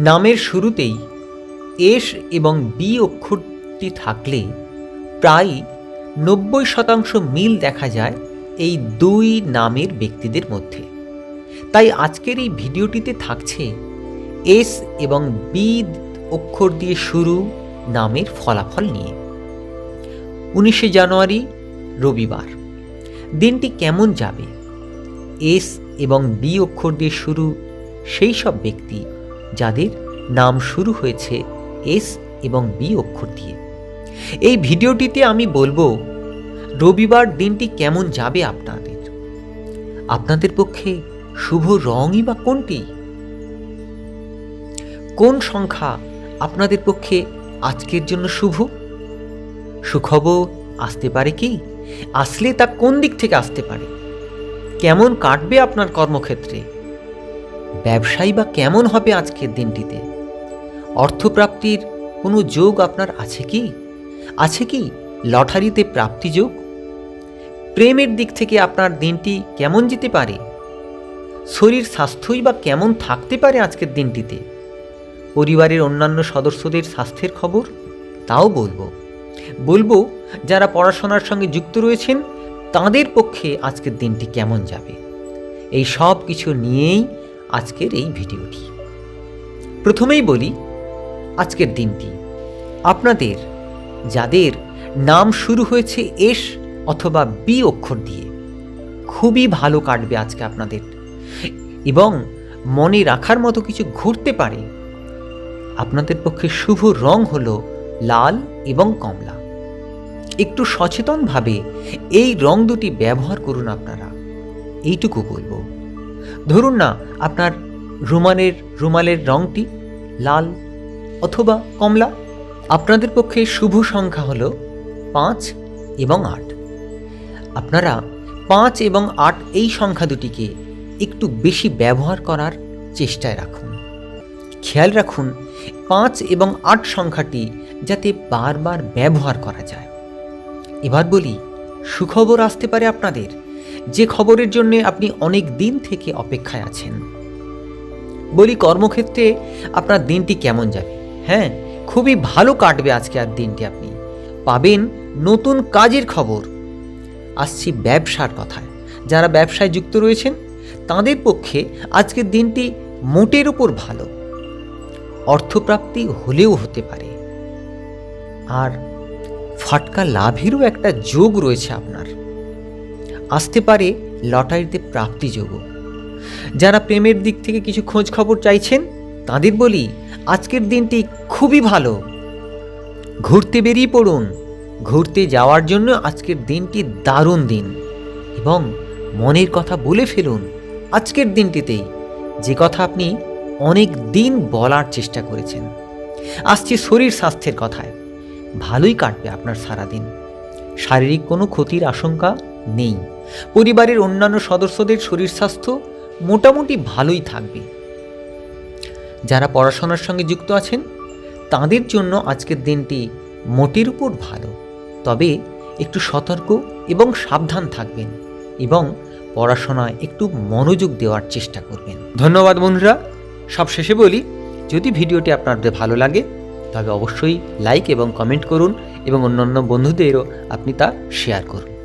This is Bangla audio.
নামের শুরুতেই এস এবং বি অক্ষরটি থাকলে প্রায় নব্বই শতাংশ মিল দেখা যায় এই দুই নামের ব্যক্তিদের মধ্যে। তাই আজকের এই ভিডিওটিতে থাকছে এস এবং বি অক্ষর দিয়ে শুরু নামের ফলাফল নিয়ে। উনিশে জানুয়ারি, রবিবার। দিনটি কেমন যাবে? এস এবং বি অক্ষর দিয়ে শুরু সেই সব ব্যক্তি যাদের নাম শুরু হয়েছে এস এবং বি অক্ষর দিয়ে। এই ভিডিওটিতে আমি বলব, রবিবার দিনটি কেমন যাবে আপনাদের? আপনাদের পক্ষে শুভ রঙই বা কোনটি? কোন সংখ্যা আপনাদের পক্ষে আজকের জন্য শুভ? সুখবর, আসতে পারে কি? আসলে তা কোন দিক থেকে আসতে পারে? কেমন কাটবে আপনার কর্মক্ষেত্রে? ব্যবসায়ী বা কেমন হবে আজকের দিনটিতে? অর্থপ্রাপ্তির কোনো যোগ আপনার আছে কি? আছে কি লটারিতে প্রাপ্তি যোগ? প্রেমের দিক থেকে আপনার দিনটি কেমন যেতে পারে? শরীর স্বাস্থ্যই বা কেমন থাকতে পারে আজকের দিনটিতে? পরিবারের অন্যান্য সদস্যদের স্বাস্থ্যের খবর? তাও বলব। বলব, যারা পড়াশোনার সঙ্গে যুক্ত রয়েছেন, তাদের পক্ষে আজকের দিনটি কেমন যাবে? এই সব কিছু নিয়েই আজকের এই ভিডিওটি। প্রথমেই বলি, আজকের দিনটি। আপনাদের, যাদের নাম শুরু হয়েছে এস অথবা বি অক্ষর দিয়ে, খুবই ভালো কাটবে আজকে আপনাদের। এবং মনে রাখার মতো কিছু ঘুরতে পারে। আপনাদের পক্ষে শুভ রং হলো লাল এবং কমলা। একটু সচেতনভাবে এই রং দুটি ব্যবহার করুন আপনারা। এইটুকু বলব। ধরুন না, আপনার রুমালের রুমালের রংটি লাল অথবা কমলা। আপনাদের পক্ষে শুভ সংখ্যা হলো পাঁচ এবং আট। আপনারা পাঁচ এবং আট এই সংখ্যা দুটিকে একটু বেশি ব্যবহার করার চেষ্টায় রাখুন। খেয়াল রাখুন, পাঁচ এবং আট সংখ্যাটি যাতে বারবার ব্যবহার করা যায়। এবার বলি, সুখবর আসতে পারে আপনাদের? যে খবরের জন্য আপনি অনেক দিন থেকে অপেক্ষায় আছেন। বলি, কর্মক্ষেত্রে আপনার দিনটি কেমন যাবে? হ্যাঁ খুবই ভালো কাটবে আজকে আর দিনটি আপনি। পাবেন নতুন কাজের খবর। আসছি ব্যবসার কথায়। যারা ব্যবসায় যুক্ত রয়েছেন, তাদের পক্ষে আজকের দিনটি মোটের উপর ভালো। অর্থপ্রাপ্তি হলেও হতে পারে। আর ফাটকা লাভেরও একটা যোগ রয়েছে আপনার। আসতে পারে লটারিতে প্রাপ্তি যোগও যারা প্রেমের দিক থেকে কিছু খোঁজ খবর চাইছেন, তাদের বলি, আজকের দিনটি খুবই ভালো। ঘুরতে বেরিয়ে পড়ুন। ঘুরতে যাওয়ার জন্য আজকের দিনটি দারুণ দিন। এবং মনের কথা বলে ফেলুন আজকের দিনটিতেই। যে কথা আপনি অনেক দিন বলার চেষ্টা করেছেন। আসছে শরীর স্বাস্থ্যের কথায়। ভালোই কাটবে আপনার সারাদিন। শারীরিক কোনো ক্ষতির আশঙ্কা নেই। পরিবারের অন্যান্য সদস্যদের শরীর স্বাস্থ্য মোটামুটি ভালোই থাকবে। যারা পড়াশোনার সঙ্গে যুক্ত আছেন, তাদের জন্য আজকের দিনটি মোটের উপর ভালো। তবে একটু সতর্ক এবং সাবধান থাকবেন এবং পড়াশোনায় একটু মনোযোগ দেওয়ার চেষ্টা করবেন। ধন্যবাদ বন্ধুরা। সব শেষে বলি, যদি ভিডিওটি আপনাদের ভালো লাগে, তবে অবশ্যই লাইক এবং কমেন্ট করুন এবং অন্যান্য বন্ধুদেরও আপনি তা শেয়ার করুন।